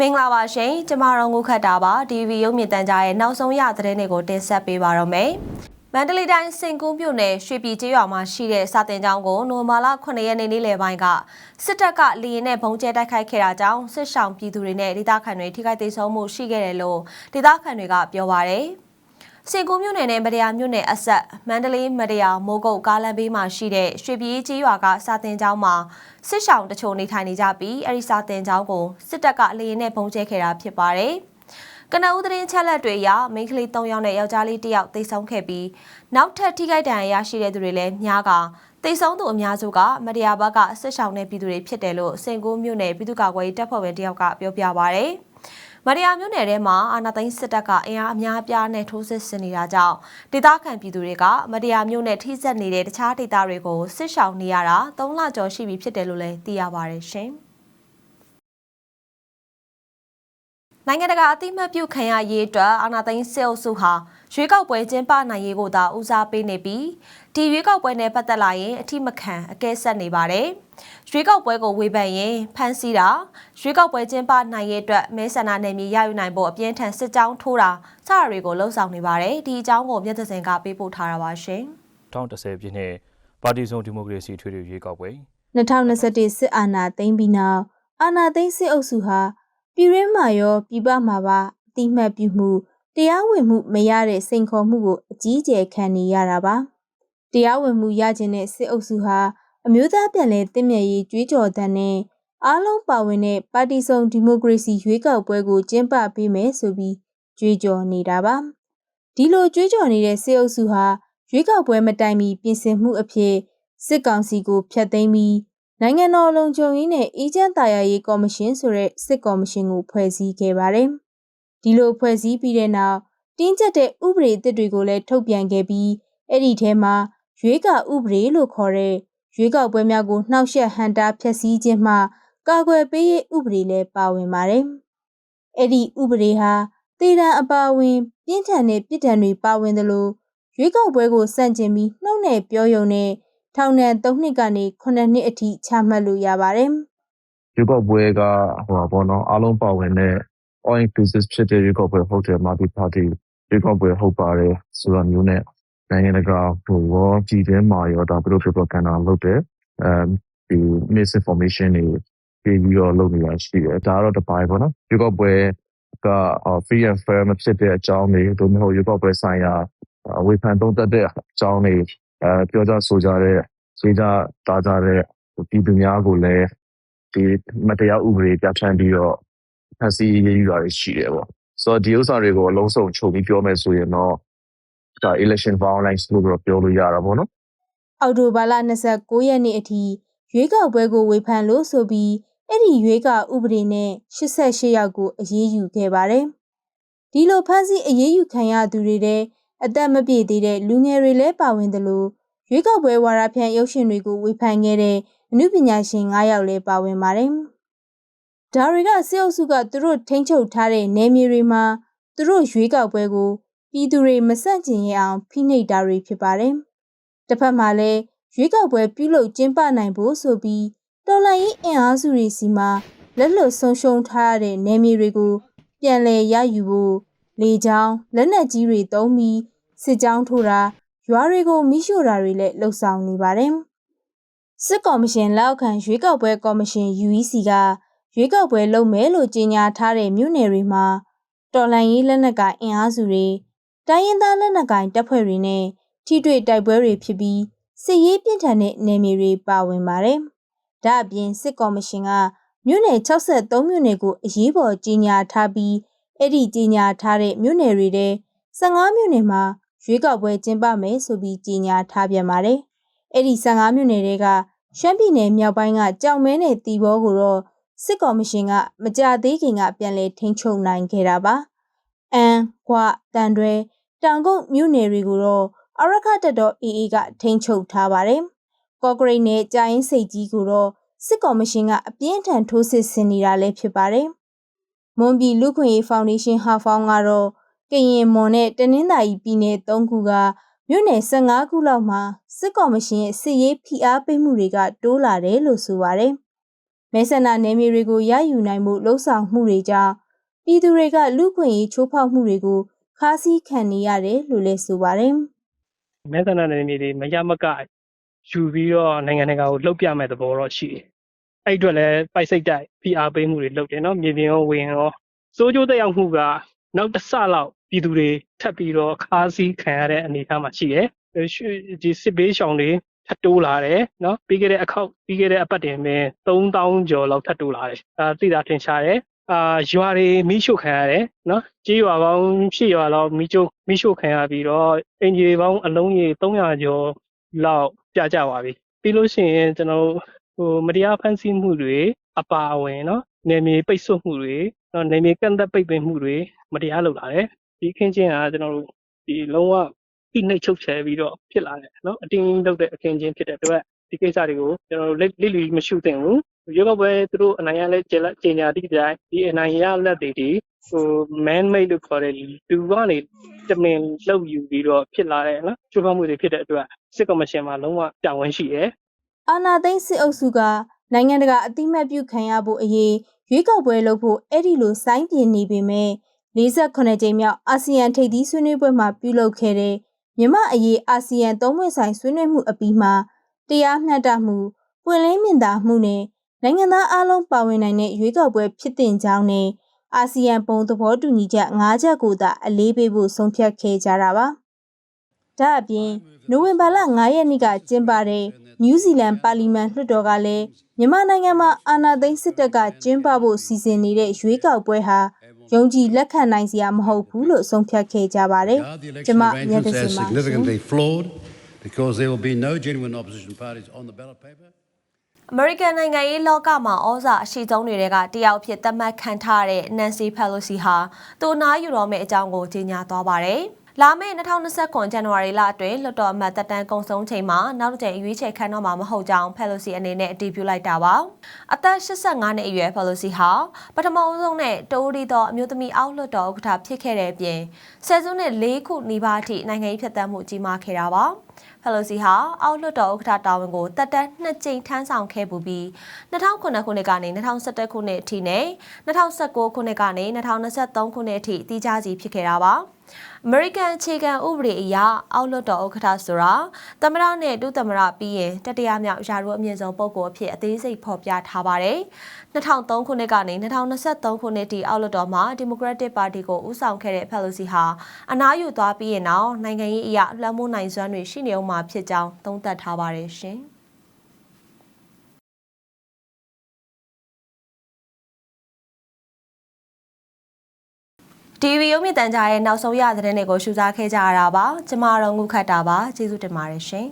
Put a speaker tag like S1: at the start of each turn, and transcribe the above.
S1: မင်္ဂလာပါရှင်ကျမတို့ငုခတ်တာပါ DV ရုပ်မြင့်တန်ကြားရဲ့နောက်ဆုံးရသတင်းတွေကိုတင်ဆက်ပေးပါတော့မယ်မန္တလေးတိုင်းစင်ကူးမြို့နယ်ရွှေပြည်ကျေးရွာမှာရှိတဲ့စာတင်ကျောင်းကိုနိုမာလာ9ရက်နေ့နေ့လယ်ပိုင်းကစစ်တပ်ကလေရင်နဲ့ဘုံကျဲတိုက်ခိုက်ခဲ့တာကြောင့်စစ်ဆောင်ပြည်သူတွေနဲ့ဒေသခံတွေထိခိုက်ဒေဆုံးမှုရှိခဲ့တယ်လို့ဒေသခံတွေကပြောပါရယ် စင်ကူးမြို့နယ်နဲ့မတရားမြို့နယ်အဆက်မန္တလေးမတရားမိုးကုတ်ကားလမ်းဘေးမှာရှိတဲ့ရွှေပြည်ကြီးရွာကစာတင်ကျောင်းမှာစစ်ဆောင်တချို့နေထိုင်နေကြပြီးအဲဒီစာတင်ကျောင်းကိုစစ်တပ်ကလေရင်နဲ့ဘုံကျဲခဲ့တာဖြစ်ပါတယ်။ကနဦးသတင်းချက်လက်တွေအရမိန်းကလေး၃ယောက်နဲ့ယောက်ျားလေး၁ယောက်တိတ်ဆုံးခဲ့ပြီးနောက်ထပ်ထိခိုက်ဒဏ်ရာရရှိတဲ့သူတွေလည်းများကတိတ်ဆုံးသူအများစုကမတရားဘက်ကစစ်ဆောင်တဲ့ပြည်သူတွေဖြစ်တယ်လို့စင်ကူးမြို့နယ်ပြည်သူ့ကာကွယ်ရေးတပ်ဖွဲ့ဝင်တယောက်ကပြောပြပါရယ်။ မရယာမြို့နယ်ထဲမှာအာဏာသိမ်းစစ်တပ်ကအင်အားအများအပြားနဲ့ထိုးစစ်ဆင်နေတာကြောင့်ဒေသခံပြည်သူတွေကမရယာမြို့နယ်ထိစပ်နေတဲ့တခြားဒေသတွေကိုစစ်ရှောင်နေရတာ၃လကျော်ရှိပြီဖြစ်တယ်လို့လည်းသိရပါတယ်ရှင်။နိုင်ငံတကာအသိမှတ်ပြုခံရရေးအတွက်အာဏာသိမ်းစစ်အုပ်စုဟာ ရွေးကောက်ပွဲကျင်းပနိုင်ရေးကိုသာဦးစားပေးနေပြီးဒီရွေးကောက်ပွဲနဲ့ပတ်သက်လာရင်အထိမခံအကဲဆက်နေပါတယ်။ရွေးကောက်ပွဲကိုဝေဖန်ရင်ဖမ်းဆီးတာရွေးကောက်ပွဲကျင်းပနိုင်ရေးအတွက်မဲဆန္ဒနယ်မြေရယူနိုင်ဖို့အပြင်းထန်စစ်ကြောင်းထိုးတာစတာတွေကိုလှုံ့ဆော်နေပါတယ်။ဒီအကြောင်းကိုမြတ်သစင်ကပေးပို့ထားတာပါရှင်။
S2: 2010ပြည့်နှစ်ပါတီစုံဒီမိုကရေစီထွေထွေရွေးကောက်ပွဲ
S3: 2021စစ်အာဏာသိမ်းပြီးနောက်အာဏာသိမ်းစစ်အုပ်စုဟာပြည်ရင်းမှာရောပြည်ပမှာပါအတိမတ်ပြုမှု တရားဝင်မှုမရတဲ့စိန်ခေါ်မှုကိုအကြီးအကျယ်ခံနေရတာပါတရားဝင်မှုရခြင်းတဲ့စစ်အုပ်စုဟာအမျိုးသားပြန်လည်တည်မြဲရေးကြွေးကြော်သံနဲ့အားလုံးပါဝင်တဲ့ပါတီစုံဒီမိုကရေစီရွေးကောက်ပွဲကိုကျင်းပပေးမယ်ဆိုပြီးကြွေးကြော်နေတာပါဒီလိုကြွေးကြော်နေတဲ့စစ်အုပ်စုဟာရွေးကောက်ပွဲမတိုင်မီပြင်ဆင်မှုအဖြစ်စစ်ကောင်စီကိုဖျက်သိမ်းပြီးနိုင်ငံတော်လုံခြုံရေးနဲ့အေဂျင့်တာယာရေးကော်မရှင်ဆိုတဲ့စစ်ကော်မရှင်ကိုဖွဲ့စည်းခဲ့ပါတယ်။ ဒီလိုဖွဲ့စည်းပြီးတဲ့နောက်တင်းကျပ်တဲ့ဥပဒေအသစ်တွေကိုလည်းထုတ်ပြန်ခဲ့ပြီးအဲ့ဒီထဲမှာရွေးကောက်ဥပဒေလို့ခေါ်တဲ့ရွေးကောက်ပွဲများကိုနှောက်ယှက်ဟန်တာဖျက်ဆီးခြင်းမှကာကွယ်ပေးရေးဥပဒေလည်းပါဝင်ပါတယ်။အဲ့ဒီဥပဒေဟာတေတံအပါဝင်ပြင်းထန်တဲ့ပြည်ထန်တွေပါဝင်သလိုရွေးကောက်ပွဲကိုစန့်ကျင်ပြီးနှုတ်နဲ့ပြောယုံနဲ့ထောင်ဒဏ်3နှစ်ကနေ9နှစ်အထိချမှတ်လို့ရပါတယ်
S4: ရွေးကောက်ပွဲကဟိုပါဘောနော်အားလုံးပါဝင်တဲ့ all inclusive ဖြစ်တဲ့ရွေးကောက်ပွဲဟုတ်တယ် multi party ရွေးကောက်ပွဲဟုတ်ပါတယ်ဆိုတာမျိုးနဲ့နိုင်ငံတကာဟိုရောကြည်တဲ့မှာရောဒါဘယ်လို propaganda လုပ်တယ်အဲဒီ misinformation တွေပြီးပြီးတော့လုပ်နေတာရှိတယ်ဒါကတော့တစ်ပိုင်းပေါ့နော်ရွေးကောက်ပွဲက free and fair မဖြစ်တဲ့အကြောင်းတွေတို့မျိုးရွေးကောက်ပွဲဆိုင်ရာဝေဖန်သုံးသပ်တဲ့အကြောင်းတွေအဲပြောကြဆိုကြတဲ့ရေးကြတာကြတဲ့ပြည်သူများကိုလည်းဒီမတရားဥပဒေပြဋ္ဌာန်းပြီးတော့ ဖန်ဆီးရေးယူတာတွေရှိတယ်ပေါ့ဆိုတော့ဒီဥစ္စာတွေကိုအလုံးစုံချုပ်ပြီးပြောမယ်ဆိုရင်တော့ဒါ election violence လို့တော့ပြောလို့ရတာပေါ့နော်။
S3: အောက်တိုဘာလ29ရက်နေ့အထိရွေးကောက်ပွဲကိုဝေဖန်လို့ဆိုပြီးအဲ့ဒီရွေးကောက်ဥပဒေနဲ့88ယောက်ကိုအရေးယူခဲ့ပါတယ်။ဒီလိုဖမ်းဆီးအရေးယူခံရသူတွေတဲ့အသက်မပြည့်သေးတဲ့လူငယ်တွေလည်းပါဝင်တယ်လို့ရွေးကောက်ပွဲဝါဒဖြန့်ရုပ်ရှင်တွေကိုဝေဖန်ခဲ့တဲ့အမှုပညာရှင်9ယောက်လည်းပါဝင်ပါတယ်။ ဒါတွေကစစ်အုပ်စုကသူတို့ထိန်းချုပ်ထားတဲ့နယ်မြေတွေမှာသူတို့ရွေးကောက်ပွဲကိုပြည်သူတွေမဆန့်ကျင်ရအောင်ဖိနှိပ်တာတွေဖြစ်ပါတယ်။တစ်ဖက်မှာလည်းရွေးကောက်ပွဲပြုလုပ်ကျင်းပနိုင်ဖို့ဆိုပြီးတော်လှန်ရေးအင်အားစုတွေစီမှာလက်လွတ်ဆုံးရှုံးထားရတဲ့နယ်မြေတွေကိုပြန်လည်ရယူဖို့လေကြောင်းလက်နက်ကြီးတွေတုံးပြီးစစ်ကြောင်းထိုးတာရွာတွေကိုမိရှို့တာတွေလည်းလှုပ်ဆောင်နေပါတယ်။စစ်ကော်မရှင်လက်အောက်ခံရွေးကောက်ပွဲကော်မရှင် UEC က ရွေးကောက်ပွဲလုပ်မယ်လို့ကြေညာထားတဲ့မြို့နယ်တွေမှာတော်လှန်ရေးလက်နက်ကိုင်အင်အားစုတွေတိုင်းရင်းသားလက်နက်ကိုင်တပ်ဖွဲ့တွေနဲ့ထိတွေ့တိုက်ပွဲတွေဖြစ်ပြီးစစ်ရေးပြင်းထန်တဲ့နယ်မြေတွေပါဝင်ပါတယ်။ဒါ့အပြင်စစ်ကော်မရှင်ကမြို့နယ်63မြို့နယ်ကိုအရေးပေါ်ကြီးညာထားပြီးအဲ့ဒီကြီးညာထားတဲ့မြို့နယ်တွေထဲ15မြို့နယ်မှာရွေးကောက်ပွဲကျင်းပမယ်ဆိုပြီးကြီးညာထားပြန်ပါတယ်။အဲ့ဒီ15မြို့နယ်တွေကရှမ်းပြည်နယ်မြောက်ပိုင်းကကြောင်မဲနယ်တီဘောကိုတော့ စစ်ကော်မရှင်ကမကြသေးခင်ကပြန်လည်ထိန်းချုပ်နိုင်ခဲ့တာပါ။အန်၊ကွာတန်တွဲတောင်ကုတ်မြို့နယ်တွေကိုတော့အရခတက်တော် AA ကထိန်းချုပ်ထားပါတယ်။ကော့ဂရိတ်နဲ့ကြာရင်စိတ်ကြီးကိုတော့စစ်ကော်မရှင်ကအပြင်းထန်ထိုးစစ်ဆင်နေတာလည်းဖြစ်ပါတယ်။မွန်ပြည်လူခွင့်ရေးဖောင်ဒေးရှင်းဟာဖောင်းကတော့ကရင်မွန်နဲ့တနင်္သာရီပြည်နယ်၃ခုကမြို့နယ်15ခုလောက်မှာစစ်ကော်မရှင်ရဲ့စစ်ရေးဖိအားပေးမှုတွေကတိုးလာတယ်လို့ဆိုပါတယ် မဲဆန္ဒနယ်မြေတွေကိုရယူနိုင်မှုလှုံ့ဆော်မှုတွေကြောင့်ပြည်သူတွေကလူ့ခွင့်ရေးချိုးဖောက်မှုတွေကိုခါးစည်းခံနေရတယ်လို့လည်းဆိုပါတယ်။
S5: မဲဆန္ဒနယ်မြေတွေမရမကယူပြီးတော့နိုင်ငံတကာကိုလှုပ်ပြမဲ့သဘောတော့ရှိတယ်။အဲ့အတွက်လည်းပိုက်စိတ်တိုက် PR ပေးမှုတွေလုပ်တယ်နော်မြေပြင်ရောဝင်ရောစိုးကျိုးတက်ရောက်မှုကနောက်တစ်ဆလောက်ပြည်သူတွေထပ်ပြီးတော့ခါးစည်းခံရတဲ့အနေအထားမှာရှိတယ်။ဒီစစ်ဘေးရှောင်တွေ ထပ်တိုးလာတယ်နော်ပြီးခဲ့တဲ့အခောက်ပြီးခဲ့တဲ့အပတ်တင်ပင်3000ကျော်လောက်ထပ်တိုးလာတယ်။ဒါသိတာထင်ရှားတယ်။အာရွာတွေမိရှုခံရတယ်နော်ကြေးရွာပေါင်းဖြစ်ရွာလောက်မိချိုမိရှုခံရပြီးတော့အင်ဂျီတွေပေါင်းအလုံးကြီး300ကျော်လောက်ကြာကြပါပြီပြီးလို့ရှိရင်ကျွန်တော်ဟိုမတရားဖန်ဆီးမှုတွေအပါအဝင်နော်နေမြေပိတ်ဆို့မှုတွေနော်နေမြေကန့်သက်ပိတ်ပင်မှုတွေမတရားလုပ်လာတယ်ဒီခင်းချင်းကကျွန်တော်တို့ဒီလုံးဝ ဖိနှိပ်ချုပ်ချယ်ပြီးတော့ဖြစ်လာတယ်နော်အတင်းလုပ်တဲ့အခင်းချင်းဖြစ်တဲ့အတွက်ဒီကိစ္စတွေကိုကျွန်တော်တို့လက်လီမရှိသင့်ဘူးရုပ်ောက်ပွဲသူတို့အနိုင်ရလဲကျေလက်ကျင်ညာတိကြိုင်ဒီအနိုင်ရလက်တွေဒီဟို man made လို့ခေါ်တဲ့လူကနေတမင်လှုပ်ယူပြီးတော့ဖြစ်လာတဲ့နော်ချိုးဖောက်မှုတွေဖြစ်တဲ့အတွက်စစ်ကော်မရှင်မှာလုံးဝတာဝန်ရှိတယ်
S3: အာနာသိန်းစစ်အုပ်စုကနိုင်ငံတကာအတိမတ်ပြုခံရဖို့အရေးရွေးကောက်ပွဲလုပ်ဖို့အဲ့ဒီလိုစိုင်းပြင်းနေပေမဲ့48ကြိမ်မြောက်အာဆီယံထိပ်သီးဆွေးနွေးပွဲမှာပြုလုပ်ခဲ့တဲ့ မြမအရေးအာဆီယံသုံးဝင်ဆိုင်ဆွေးနွေးမှုအပြီးမှာတရားမျှတမှုပွင့်လင်းမြင်သာမှုနဲ့နိုင်ငံသားအလုံးပါဝင်နိုင်တဲ့ရွေးကောက်ပွဲဖြစ်တင်ကြောင်းနဲ့အာဆီယံပုံသဘောတူညီချက်၅ချက်ကိုသာအလေးပေးဖို့ဆုံးဖြတ်ခဲ့ကြတာပါ။ဒါအပြင်နိုဝင်ဘာလ9ရက်နေ့ကကျင်းပတဲ့နယူးဇီလန်ပါလီမန်လွှတ်တော်ကလည်းမြန်မာနိုင်ငံမှာအာဏာသိမ်းစစ်တပ်ကကျင်းပဖို့စီစဉ်နေတဲ့ရွေးကောက်ပွဲဟာ ယုံကြည်လက်ခံနိုင်စရာမဟုတ်ဘူးလို့ဆုံးဖြတ်ခဲ့ကြပါတယ်။ကျမမြတ်တစင်ပါရှင်
S6: significantly flawed because there will be no genuine opposition parties on the ballot paper.
S1: အမေရိကန်နိုင်ငံရေးလောကမှာဩဇာအရှိဆုံးတွေကတယောက်ဖြစ်သတ်မှတ်ခံထားရတဲ့ Nancy Pelosi ဟာတူနာယူတော်မယ့်အကြောင်းကိုကြေညာသွားပါတယ်။ လာမယ့်2029ဇန်နဝါရီလအတွင်းလွှတ်တော်အမတ်တက်တန်းကုန်ဆုံးချိန်မှာနောက်တစ်ကြိမ်ရွေးချယ်ခံတော့မှာမဟုတ်ကြောင်း Pelosi အနေနဲ့အတည်ပြုလိုက်တာပါ။အသက်85နှစ်အရွယ် Pelosi ဟာပထမအဆုံးနဲ့တိုးရီသောအမျိုးသမီးအောက်လွှတ်တော်ဥက္ကဋ္ဌဖြစ်ခဲ့တဲ့အပြင်ဆယ်စုနှစ်၄ခုနီးပါးအထိနိုင်ငံရေးဖြတ်သန်းမှုကြီးမားခဲ့တာပါ။ Pelosi ဟာအောက်လွှတ်တော်ဥက္ကဋ္ဌတာဝန်ကိုတက်တန်းနှစ်ကြိမ်ထမ်းဆောင်ခဲ့ပူပြီး2009ခုနှစ်ကနေ2011ခုနှစ်အထိနဲ့2019ခုနှစ်ကနေ2023ခုနှစ်အထိတည်ကြစီဖြစ်ခဲ့တာပါ။ American အခြေခံဥပဒေအရအောက်လွှတ်တော်ဥက္ကဋ္ဌဆိုတာသမ္မတနဲ့ဒုသမ္မတပြီးရင်တတိယမြောက်ရာထူးအမြင့်ဆုံးပုဂ္ဂိုလ်အဖြစ်အသေးစိတ်ဖော်ပြထားပါတယ်။2003ခုနှစ်ကနေ2023ခုနှစ်ထိအောက်လွှတ်တော်မှာ Democratic Party ကိုဦးဆောင်ခဲ့တဲ့ Pelosi ဟာအနားယူသွားပြီးရင်တော့နိုင်ငံရေးအရလွှမ်းမိုးနိုင်စွမ်းတွေရှိနေအောင်မှာဖြစ်ကြောင်းသုံးသပ်ထားပါတယ်ရှင်။ TV ရုံးမြင့်တန်ကြားရဲ့နောက်ဆုံးရသတင်းတွေကိုရှုစားခဲ့ကြရတာပါကျမတို့ငုခတ်တာပါကျေးဇူးတင်ပါတယ်ရှင်